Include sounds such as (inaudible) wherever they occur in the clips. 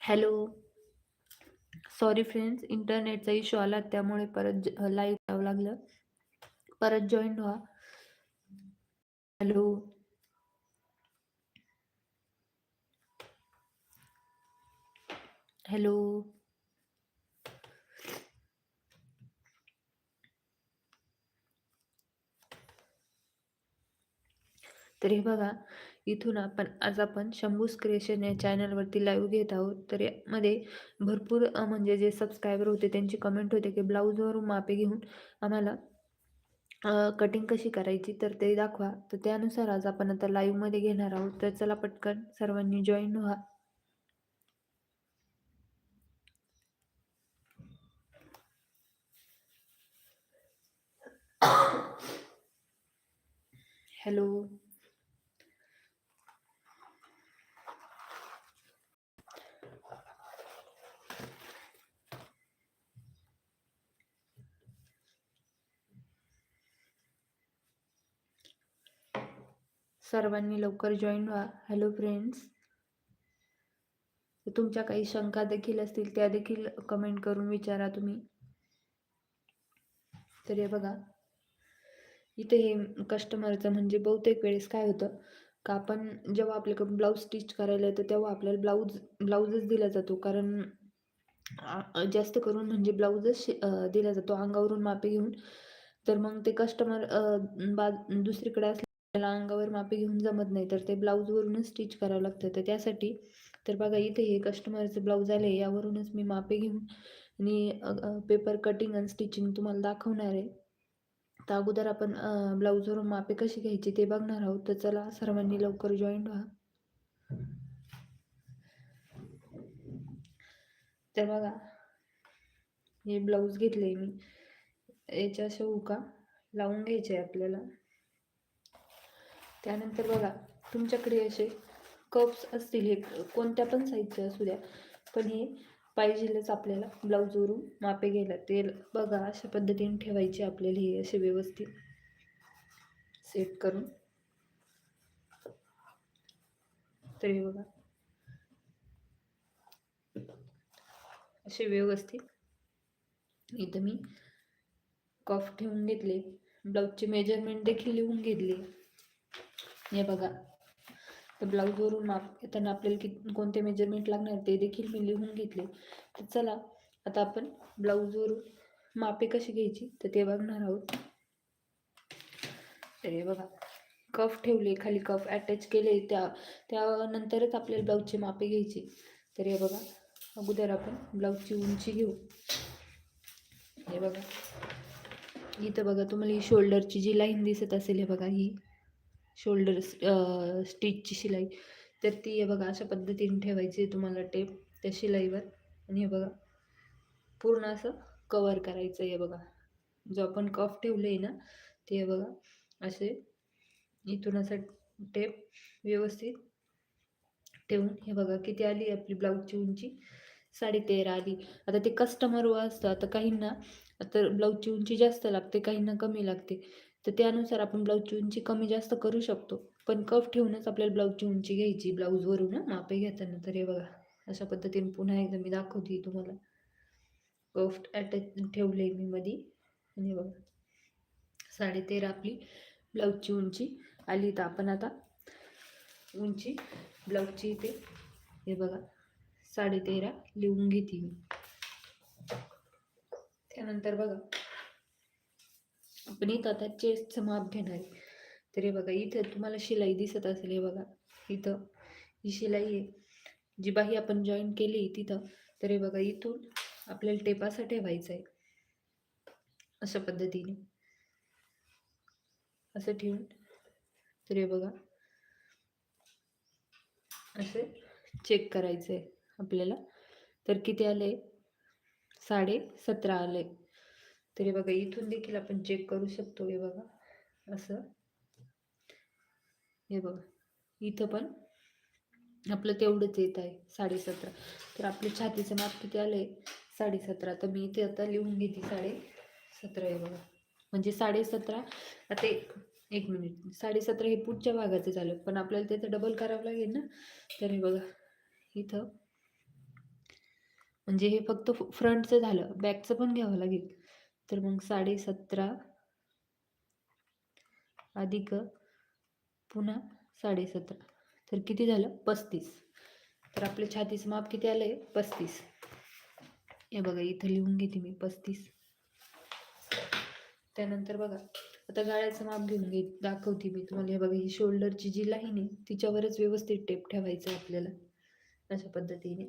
Hello. Sorry friends इंटरनेटचा issue आला त्यामुळे परत लाईव्ह करावं लागलं. परत जॉईन व्हा. हॅलो हॅलो तर हे बघा इथून आपण आज आपण शंभूस क्रिएशन या चॅनलवरती लाईव्ह घेत आहोत. तर यामध्ये भरपूर म्हणजे जे सबस्क्रायबर होते त्यांची कमेंट होते की ब्लाऊजवरून मापे घेऊन आम्हाला कटिंग कशी करायची तर ते दाखवा. तर त्यानुसार आज आपण आता लाईव्हमध्ये घेणार आहोत. तर चला पटकन सर्वांनी जॉईन व्हा. (coughs) हॅलो सर्वांनी लवकर जॉईन व्हा. हॅलो फ्रेंड्स तुमच्या काही शंका देखील असतील त्या देखील कमेंट करून विचारा तुम्ही. तर हे बघा. इथे हे कस्टमरचं म्हणजे बहुतेक वेळेस काय होतं का आपण जेव्हा आपल्याकडे ब्लाऊज स्टिच करायला येतं तेव्हा आपल्याला ब्लाऊज ब्लाऊजच दिला जातो. कारण जास्त करून म्हणजे ब्लाऊजच शि- दिला जातो. अंगावरून मापे घेऊन. तर मग ते कस्टमर बा दुसरीकडे आपल्याला अंगावर मापे घेऊन जमत नाही तर ते ब्लाऊजवरूनच स्टिच करावं लागतं. तर त्यासाठी तर बघा इथे हे कस्टमरचं ब्लाऊज आले यावरूनच मी मापे घेऊन आणि पेपर कटिंग आणि स्टिचिंग तुम्हाला दाखवणार आहे. तर अगोदर आपण ब्लाऊजवरून मापे कशी घ्यायची ते बघणार आहोत. तर चला सर्वांनी लवकर जॉईंट व्हा. तर बघा हे ब्लाऊज घेतले मी. याच्या शेऊ का? लावून घ्यायचे आहे आपल्याला. त्यानंतर बघा तुमच्याकडे असे कप्स असतील हे कोणत्या पण साईजचे असू द्या पण हे पाहिजेलच आपल्याला. ब्लाऊजवरून मापे घ्यायला. ते बघा अशा पद्धतीने ठेवायचे आपल्याला हे असे व्यवस्थित. सेट करून. तर हे बघा. असे व्यवस्थित. इथं मी कफ ठेवून घेतले. ब्लाऊजचे मेजरमेंट देखील लिहून घेतले. हे बघा. तर ब्लाऊजवरून माप येताना आपल्याला किती कोणते मेजरमेंट लागणार ते देखील मी लिहून घेतले. तर चला आता आपण ब्लाऊजवरून मापे कशी घ्यायची तर ते बघणार आहोत. तर हे बघा कफ ठेवले खाली कफ अटॅच केले त्या त्यानंतरच आपल्याला ब्लाऊजचे मापे घ्यायची. तर हे बघा अगोदर आपण ब्लाऊजची उंची घेऊ. हे बघा. इथं बघा तुम्हाला ही शोल्डरची जी लाईन दिसत असेल हे बघा ही. शोल्डर स्टिचची शिलाई. तर ती हे बघा अशा पद्धतीने ठेवायची आहे तुम्हाला टेप त्या शिलाईवर. आणि हे बघा पूर्ण असं कवर करायचं आहे बघा. जो आपण कफ ठेवले आहे ना ते हे बघा असे इथून असं टेप व्यवस्थित ठेवून हे बघा किती आली आपली ब्लाऊजची उंची? साडे तेरा आली. आता ते कस्टमरवर असतं. आता काहींना तर ब्लाऊजची उंची जास्त लागते काहींना कमी लागते. तर त्यानुसार आपण ब्लाऊजची उंची कमी जास्त करू शकतो. पण कफ ठेवूनच आपल्याला ब्लाऊजची उंची घ्यायची. ब्लाऊजवरून मापे घेताना. तर हे बघा अशा पद्धतीने पुन्हा एकदा मी दाखवते तुम्हाला. कफ अटॅच ठेवले मी मधी. आणि हे बघा साडेतेरा आपली ब्लाऊजची उंची आली. तर आपण आता उंची ब्लाऊजची इथे हे बघा साडेतेरा लिहून घेते मी. त्यानंतर बघा आपण इथं आता चेस्टचं माप घेणार आहे. तर हे बघा इथं तुम्हाला शिलाई दिसत असेल हे बघा. इथं ही शिलाई आहे. जी बाही आपण जॉईन केली तिथं. तर हे बघा इथून आपल्याला टेपासा ठेवायचं आहे. अशा पद्धतीने. असं ठेवून. तर हे बघा. असे चेक करायचं आहे आपल्याला. तर किती आले? साडे सतरा आले. तरी बघा इथून देखील आपण चेक करू शकतो हे बघा असं. हे बघा इथं पण आपलं तेवढंच येत आहे साडे सतरा तर आपलं छातीचं माप किती आलं आहे साडे सतरा तर मी इथे आता लिहून घेते साडे सतरा हे बघा. म्हणजे साडे सतरा आता एक एक मिनिट साडे सतरा हे पुढच्या भागाचं झालं पण आपल्याला त्याचं डबल करावं लागेल ना? तर हे बघा इथं. म्हणजे हे फक्त फ्रंटचं झालं बॅकचं पण घ्यावं लागेल. तर मग साडे सतरा अधिक पुन्हा साडे सतरा. तर किती झालं? पस्तीस. तर आपलं छातीचं माप किती आलं आहे पस्तीस. हे बघा इथं लिहून घेते मी पस्तीस. त्यानंतर बघा आता गाळ्याचं माप घेऊन घे दाखवते मी तुम्हाला. हे बघा ही शोल्डरची जी लाईन आहे तिच्यावरच व्यवस्थित टेप ठेवायचं आहे आपल्याला अशा पद्धतीने.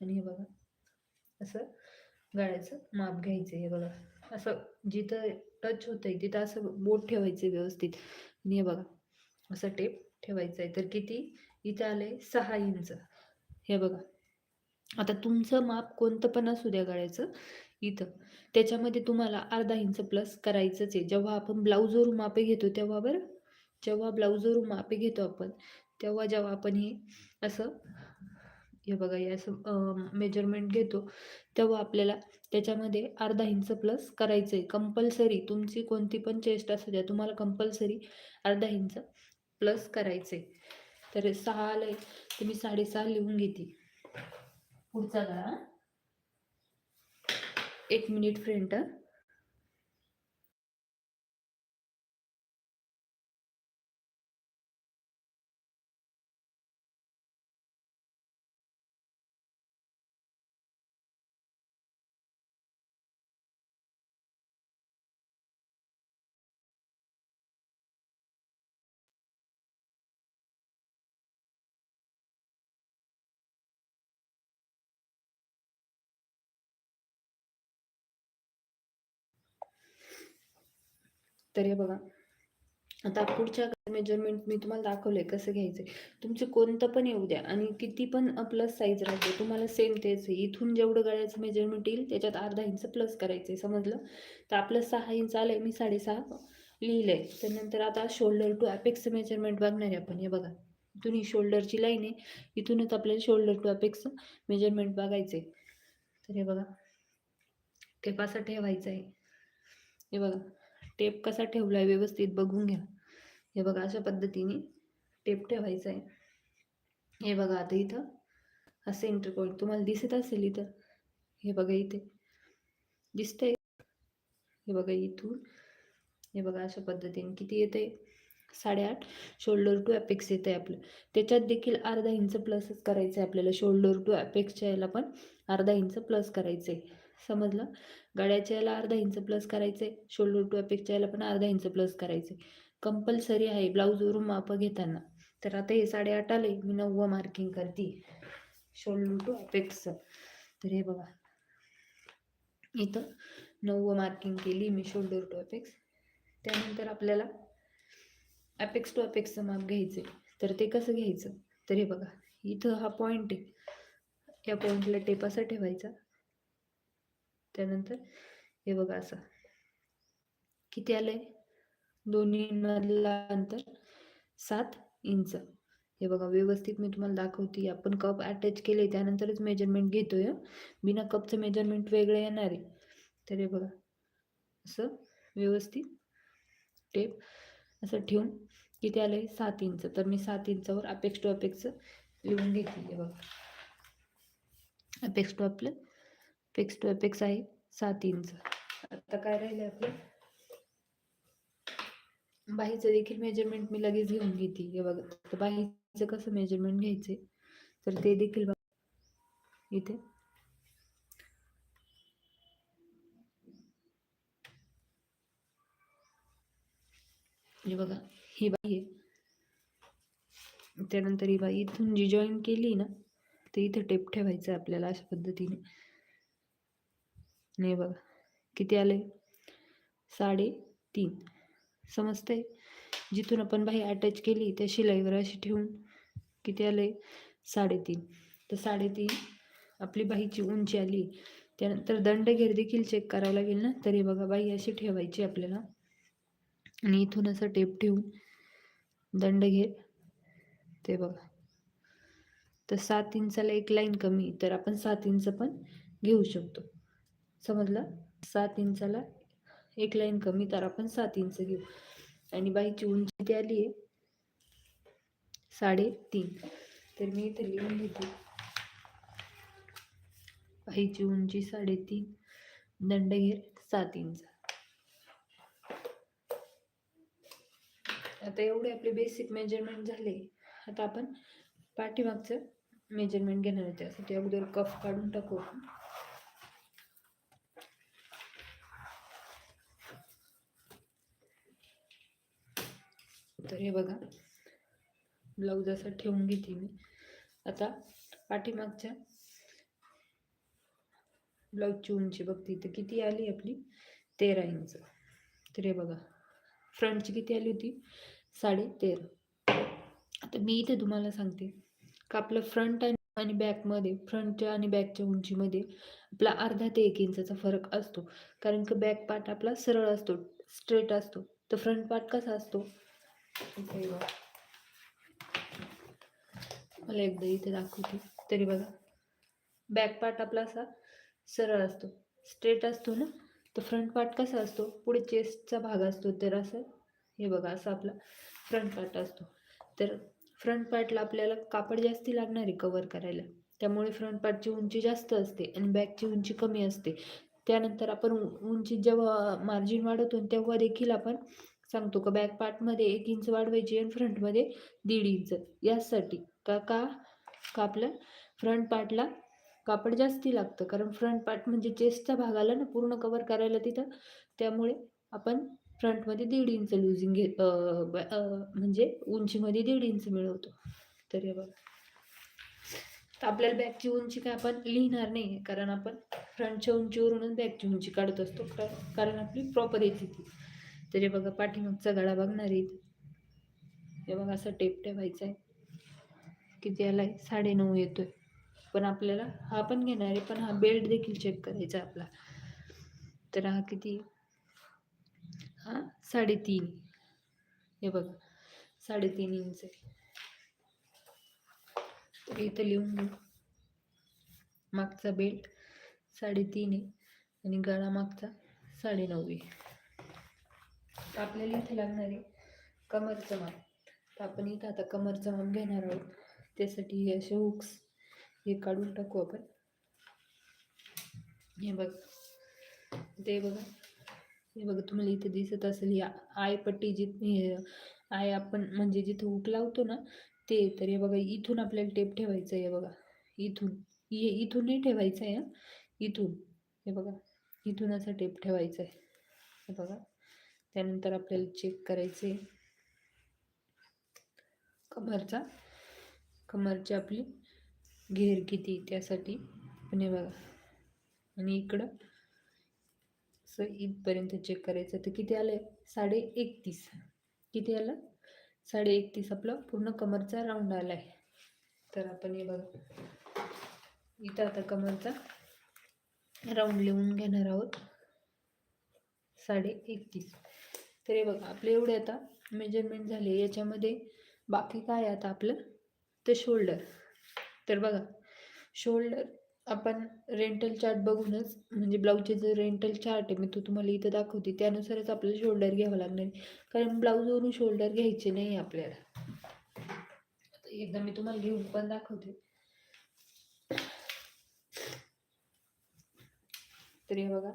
आणि हे बघा असं गाळ्याचं माप घ्यायचं हे बघा. असं जिथं टच होतं आहे तिथं असं बोट ठेवायचं व्यवस्थित. आणि हे बघा असं टेप ठेवायचं आहे तर किती? इथं आले सहा इंच. हे बघा. आता तुमचं माप कोणतं पण असू द्या गळ्याचं इथं. त्याच्यामध्ये तुम्हाला अर्धा इंच प्लस करायचंच आहे. जेव्हा आपण ब्लाऊजवरून मापे घेतो तेव्हा बरं. जेव्हा ब्लाऊजवरून मापे घेतो आपण तेव्हा जेव्हा आपण हे असं हे बघा असं मेजरमेंट घेतो. तेव्हा आपल्याला त्याच्यामध्ये अर्धा इंच प्लस करायचं आहे कंपल्सरी तुमची कोणती पण चेस्ट असू द्या तुम्हाला कंपल्सरी अर्धा इंच प्लस करायचं आहे तर सहा आलं तर मी साडेसहा लिहून घेते. पुढचा गळा. एक मिनिट फ्रेंड तर हे बघा. आता पुढच्या मेजरमेंट मी तुम्हाला दाखवले कसं घ्यायचं तुमचं कोणतं पण येऊ द्या आणि किती पण प्लस साईज राहते तुम्हाला सेम तेच आहे. इथून जेवढं गळ्याचं मेजरमेंट येईल त्याच्यात अर्धा इंच प्लस करायचं आहे समजलं? तर आपलं सहा इंच आलं आहे मी साडेसहा लिहिलं आहे त्यानंतर आता शोल्डर टू अपेक्स मेजरमेंट बघणार आहे आपण. हे बघा इथून ही शोल्डरची लाईन आहे. इथूनच आपल्याला शोल्डर टू अपेक्स मेजरमेंट बघायचं आहे तर हे बघा ते ठेवायचं आहे हे बघा. टेप कसा ठेवला आहे व्यवस्थित बघून घ्या. हे बघा अशा पद्धतीने टेप ठेवायचा आहे हे बघा आता इथं हा सेंटर पॉईंट तुम्हाला दिसत असेल इथं. हे बघा इथे. दिसतंय? हे बघा इथून. हे बघा अशा पद्धतीने किती येते साडेआठ. शोल्डर टू अपेक्स येतं आहे आपलं. त्याच्यात देखील अर्धा इंच प्लसच करायचं आहे आपल्याला शोल्डर टू अपेक्सच्या याला पण अर्धा इंच प्लस करायचं आहे समजलं? गळ्याच्या याला अर्धा इंच प्लस करायचं आहे शोल्डर टू अपेक्षा याला पण अर्धा इंच प्लस करायचं आहे कंपल्सरी आहे ब्लाऊजवरून मापं घेताना. तर आता हे साडेआठ आले मी नव्वं मार्किंग करते. शोल्डर टू अपेक्सचं तर हे बघा. इथं नव्वं मार्किंग केली मी शोल्डर टू अपेक्स त्यानंतर आपल्याला अपेक्स टू अपेक्सचं माप घ्यायचं आहे तर ते कसं घ्यायचं? तर हे बघा. इथं हा पॉईंट आहे. या पॉईंटला टेप असा ठेवायचा. त्यानंतर हे बघा असं. किती आलंय? दोन्ही मधला अंतर सात इंच. हे बघा व्यवस्थित मी तुम्हाला दाखवते. आपण कप अटॅच केले त्यानंतरच मेजरमेंट घेतोय बिना कपचं मेजरमेंट वेगळं येणार आहे. तर हे बघा असं व्यवस्थित टेप असं ठेवून किती आलं आहे सात इंच. तर मी सात इंचावर अपेक्ष टू अपेक्ष लिहून घेतली. आहे बघा. अपेक्ष टू आपलं फिक्स टू एपेक्स आहे सात इंच. आता काय राहिलं आपलं? बाहीचं देखील मेजरमेंट मी लगेच घेऊन घेते. हे बघा तर बाहीचं कसं मेजरमेंट घ्यायचे तर ते देखील बघा. इथे. हे बघा ही बाई आहे. त्यानंतर ही बाई इथून जी जॉईन केली ना ते इथं टेप ठेवायचं आपल्याला अशा पद्धतीने. नाही बघा. किती आले? साडे तीन समजते जिथून आपण बाही अटॅच केली त्या शिलाईवर अशी ठेवून किती आले? साडेतीन. तर साडेतीन आपली बाहीची उंची आली. त्यानंतर दंडघेर देखील चेक करावं लागेल ना? तरी बघा बाई अशी ठेवायची आपल्याला. आणि इथून असं टेप ठेवून दंडघेर. ते बघा. तर सात इंचाला एक लाईन कमी तर आपण सात इंच पण घेऊ शकतो. समजलं? सात इंचाला एक लाईन कमी तर आपण सात इंच घेऊ. आणि बाईची उंची ती आली आहे? साडेतीन. तर मी इथे लिहून घेते. बाईची उंची साडेतीन. दंडघेर सात इंच. आता एवढे आपले बेसिक मेजरमेंट झाले. आता आपण पाठीमागचं मेजरमेंट घेणार आहे. त्यासाठी अगोदर कफ काढून टाकू तर हे बघा. ब्लाऊज असा ठेवून घेते मी. आता पाठीमागच्या ब्लाऊजची उंची बघते. इथं किती आली आपली? तेरा इंच. तर हे बघा. फ्रंटची किती आली होती? साडे तेरा आता मी इथे तुम्हाला सांगते. का आपलं फ्रंट आणि आणि बॅकमध्ये फ्रंटच्या आणि बॅकच्या उंचीमध्ये आपला अर्धा ते एक इंचाचा फरक असतो. कारण की बॅक पार्ट आपला सरळ असतो स्ट्रेट असतो. तर फ्रंट पार्ट कसा असतो? मला एकदा इथे दाखवते. तरी बघा. बॅक पार्ट आपला असा सरळ असतो. स्ट्रेट असतो ना? तर फ्रंट पार्ट कसा असतो? पुढे चेस्टचा भाग असतो. तर असं हे बघा असा आपला फ्रंट पार्ट असतो. तर फ्रंट पार्टला आपल्याला कापड जास्ती लागणार आहे कवर करायला. त्यामुळे फ्रंट पार्टची उंची जास्त असते आणि बॅकची उंची कमी असते. त्यानंतर आपण उंची जेव्हा मार्जिन वाढवतो तेव्हा देखील आपण सांगतो का? बॅक पार्टमध्ये एक इंच वाढवायची आणि फ्रंटमध्ये दीड इंच यासाठी का का का आपल्या फ्रंट पार्टला कापड जास्ती लागतं. कारण फ्रंट पार्ट म्हणजे चेस्टचा भाग आला ना पूर्ण कवर करायला तिथं. त्यामुळे आपण फ्रंटमध्ये दीड इंच लुझिंग घे म्हणजे उंचीमध्ये दीड इंच मिळवतो. तर हे बघा. तर आपल्याला बॅगची उंची काय आपण लिहिणार नाही कारण आपण फ्रंटच्या उंचीवरूनच बॅगची उंची काढत असतो. कारण आपली प्रॉपर येते ती. तरी बघा पाठीमागचा गळा बघणार आहेत. हे बघा असा टेप ठेवायचा आहे किती आला आहे साडेनऊ येतोय. पण आपल्याला हा पण घेणार आहे पण हा बेल्ट देखील चेक करायचा आहे आपला. तर हा किती? हा साडेतीन. हे बघा साडेतीन इंच आहे. तर इथं लिहून घेऊ. मागचा बेल्ट साडेतीन आहे आणि गळा मागचा साडेनऊ आहे. तर आपल्याला इथे लागणार आहे कमरचं माप तर आपण इथं आता कमरचं माप घेणार आहोत. त्यासाठी हे असे हुक्स हे काढून टाकू आपण. हे बघ. ते बघा. हे बघा तुम्हाला इथे दिसत असेल या आय पट्टी जी हे आय आपण म्हणजे जिथं हुक लावतो ना ते. तर हे बघा इथून आपल्याला टेप ठेवायचं आहे हे बघा. इथून. हे इथून नाही ठेवायचं आहे इथून. हे बघा. इथून असा टेप ठेवायचा आहे. हे बघा. त्यानंतर आपल्याला चेक करायचं आहे कमरचा. कमरची आपली घेर किती त्यासाठी. पण हे बघा. आणि इकडं असं इथपर्यंत चेक करायचं. तर किती आलं आहे साडे एकतीस किती आलं? साडे एकतीस आपलं पूर्ण कमरचा राऊंड आला आहे तर आपण हे बघा. इथं आता कमरचा राऊंड लिहून घेणार आहोत. साडे एकतीस तर हे बघा आपले एवढे आता मेजरमेंट झाले याच्यामध्ये बाकी काय आहे आता आपलं? तर शोल्डर तर बघा शोल्डर आपण रेंटल चार्ट बघूनच म्हणजे ब्लाऊजचे जे रेंटल चार्ट आहे मी तो तुम्हाला इथं दाखवते. त्यानुसारच आपल्याला शोल्डर घ्यावं लागणार कारण ब्लाऊजवरून शोल्डर घ्यायचे नाही आपल्याला. आता एकदा मी तुम्हाला घेऊन पण दाखवते. तर हे बघा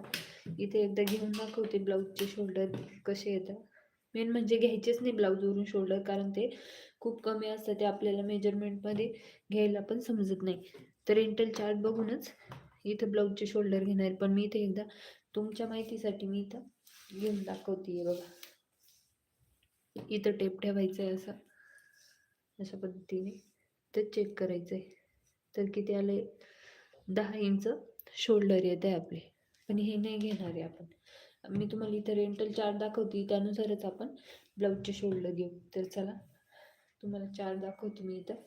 इथे एकदा घेऊन दाखवते ब्लाऊजचे शोल्डर कसे येतात. मेन म्हणजे घ्यायचेच नाही ब्लाऊजवरून शोल्डर कारण ते खूप कमी असतं ते आपल्याला मेजरमेंटमध्ये घ्यायला पण समजत नाही. तर इंटल चार्ट बघूनच इथं ब्लाऊजचे शोल्डर घेणार पण मी इथे एकदा तुमच्या माहितीसाठी मी इथं घेऊन दाखवते बघा. इथं टेप ठेवायचं आहे असं अशा पद्धतीने. तर चेक करायचं आहे तर किती आलं दहा इंच शोल्डर येत आहे आपले. पण हे नाही घेणार आहे आपण. मी तुम्हाला इथं रेंटल चार्ट दाखवते त्यानुसारच आपण ब्लाऊजचे शोल्डर घेऊ. तर चला तुम्हाला चार्ट दाखवते मी इथं.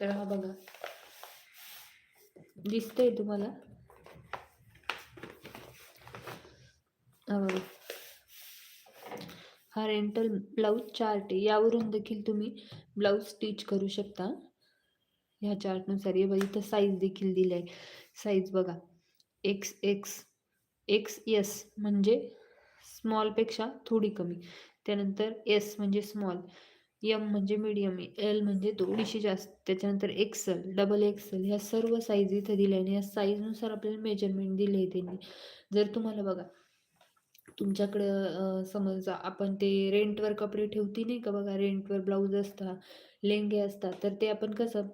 तर हा बघा दिसतंय तुम्हाला. हा बघा. हा रेंटल ब्लाऊज चार्ट आहे. यावरून देखील तुम्ही ब्लाऊज स्टिच करू शकता. ह्या चार्टनुसार हे बघा इथं साईज देखील दिली आहे साईज बघा. एक्स एक्स एक्स एस म्हणजे स्मॉलपेक्षा थोडी कमी. त्यानंतर एस म्हणजे स्मॉल एम म्हणजे मीडियम एल म्हणजे थोडीशी जास्त. त्याच्यानंतर एक्सल डबल एक्सल ह्या सर्व साईज इथं दिल्या. आणि या साईजनुसार आपल्याला मेजरमेंट दिले आहे त्यांनी. जर तुम्हाला बघा तुमच्याकडं समज आपण ते रेंटवर कपडे ठेवती नाही का बघा रेंटवर ब्लाऊज असतात लेंगे असतात तर ते आपण कसं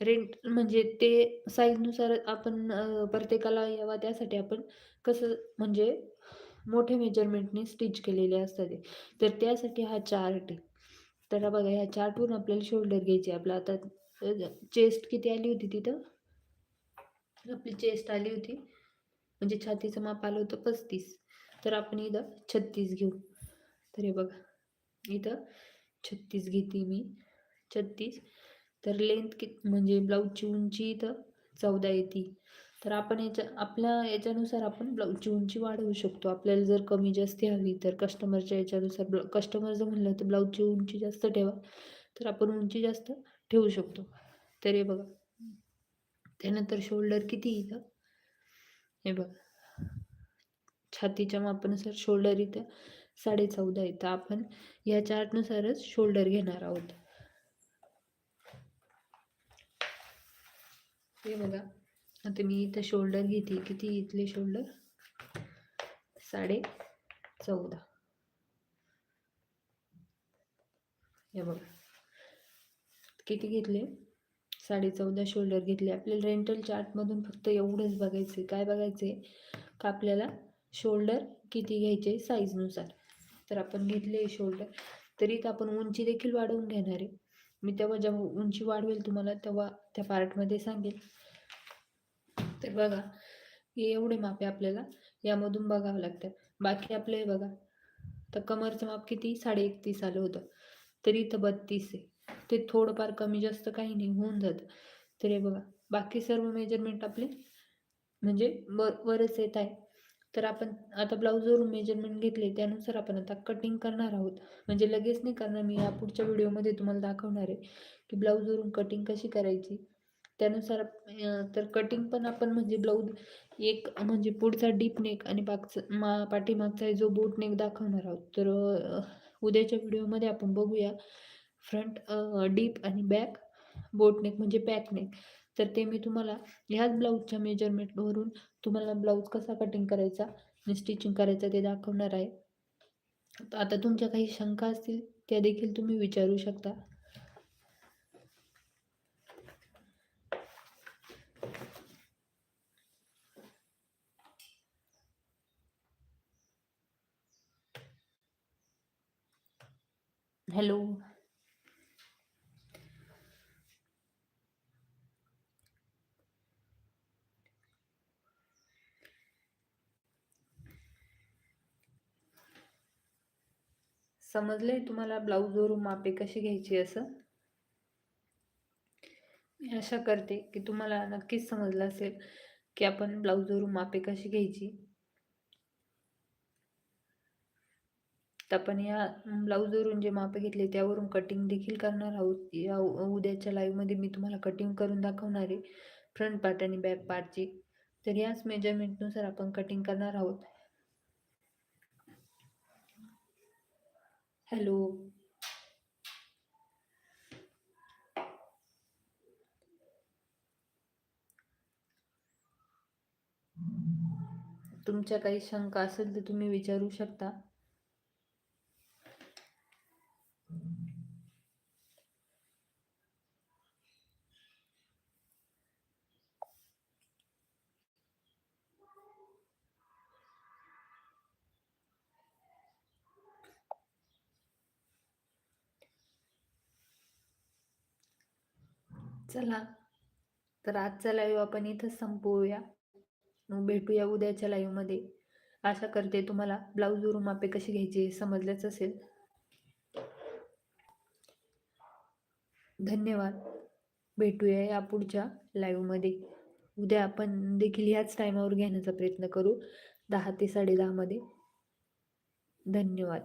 रेंट म्हणजे ते साईजनुसार आपण प्रत्येकाला यावा त्यासाठी आपण कसं म्हणजे मोठ्या मेजरमेंटने स्टिच केलेले असतात. ते तर त्यासाठी हा चार्ट आहे. तर बघा ह्या चार्टवरून आपल्याला शोल्डर घ्यायचे आपलं आता चेस्ट किती आली होती तिथं? आपली चेस्ट आली होती. म्हणजे छातीचं माप आलं होतं पस्तीस. तर आपण इथं छत्तीस घेऊ. तर हे बघा इथं छत्तीस घेते मी. छत्तीस. तर लेंथ कि म्हणजे ब्लाऊजची उंची इथं चौदा येते. तर आपण याच्या आपल्या याच्यानुसार आपण ब्लाऊजची उंची वाढवू शकतो. आपल्याला जर कमी जास्त हवी तर कस्टमरच्या याच्यानुसार ब्ला कस्टमर जर म्हणलं तर ब्लाऊजची उंची जास्त ठेवा. तर आपण उंची जास्त ठेवू शकतो. तर हे बघा. त्यानंतर शोल्डर किती इथं? हे बघा. छातीच्या मापानुसार शोल्डर इथं साडे चौदा इथं आपण या चार्टनुसारच शोल्डर घेणार आहोत. हे बघा आता मी इथं शोल्डर घेते. किती इथले शोल्डर साडे चौदा हे बघा किती घेतले? साडे चौदा शोल्डर घेतले. आपल्याला रेंटल चार्टमधून फक्त एवढंच बघायचं काय बघायचं का आपल्याला शोल्डर किती घ्यायचे? साईजनुसार तर आपण घेतले शोल्डर तरी आपण उंची देखील वाढवून घेणार आहे. मी तेव्हा जेव्हा उंची वाढवेल तुम्हाला तेव्हा त्या पार्टमध्ये सांगेल. तर बघा एवढे मापे आपल्याला. यामधून बघावं लागतं. बाकी आपलं हे बघा. तर कमरचं माप किती? साडे एकतीस आलं होतं. तरी इथं बत्तीस आहे. ते थोडंफार कमी जास्त काही नाही होऊन जातं. तर हे बघा. बाकी सर्व मेजरमेंट आपले म्हणजे वर वरच येत आहे. तर आपण आता ब्लाऊजवरून मेजरमेंट घेतले त्यानुसार आपण आता कटिंग करणार आहोत. म्हणजे लगेच नाही करणार मी या पुढच्या व्हिडिओमध्ये तुम्हाला दाखवणार आहे की ब्लाऊजवरून कटिंग कशी करायची. त्यानुसार तर कटिंग पण आपण म्हणजे ब्लाऊज एक म्हणजे पुढचा डीप नेक आणि मागचा मा पाठीमागचा जो बोट नेक दाखवणार आहोत. तर उद्याच्या व्हिडिओमध्ये आपण बघूया. फ्रंट डीप आणि बॅक बोट नेक म्हणजे बॅक नेक तर ते मी तुम्हाला ह्याच ब्लाऊजच्या मेजरमेंटवरून तुम्हाला ब्लाऊज कसा कटिंग करायचा आणि स्टिचिंग करायचं ते दाखवणार आहे. आता तुमच्या काही शंका असतील त्या देखील तुम्ही विचारू शकता. हॅलो. समजले तुम्हाला ब्लाऊजवरून मापे कशी घ्यायची असं? मी आशा करते की तुम्हाला नक्कीच समजलं असेल की आपण ब्लाऊजवरून मापे कशी घ्यायची. तर आपण या ब्लाऊजवरून जे मापे घेतले त्यावरून कटिंग देखील करणार आहोत. या उद्याच्या लाईव्हमध्ये मी तुम्हाला कटिंग करून दाखवणार आहे. फ्रंट पार्ट आणि बॅक पार्टची तर याच मेजरमेंटनुसार आपण कटिंग करणार आहोत. हॅलो. तुमच्या काही शंका असेल तर तुम्ही विचारू शकता. चला. तर आजचा लाईव्ह आपण इथंच संपवूया. मग भेटूया उद्याच्या लाईव्हमध्ये आशा करते तुम्हाला ब्लाऊजवरून मापे कशी घ्यायची समजलेच असेल. धन्यवाद. भेटूया या पुढच्या लाईव्हमध्ये उद्या आपण देखील ह्याच टायमावर घेण्याचा प्रयत्न करू. दहा ते साडेदहामध्ये धन्यवाद.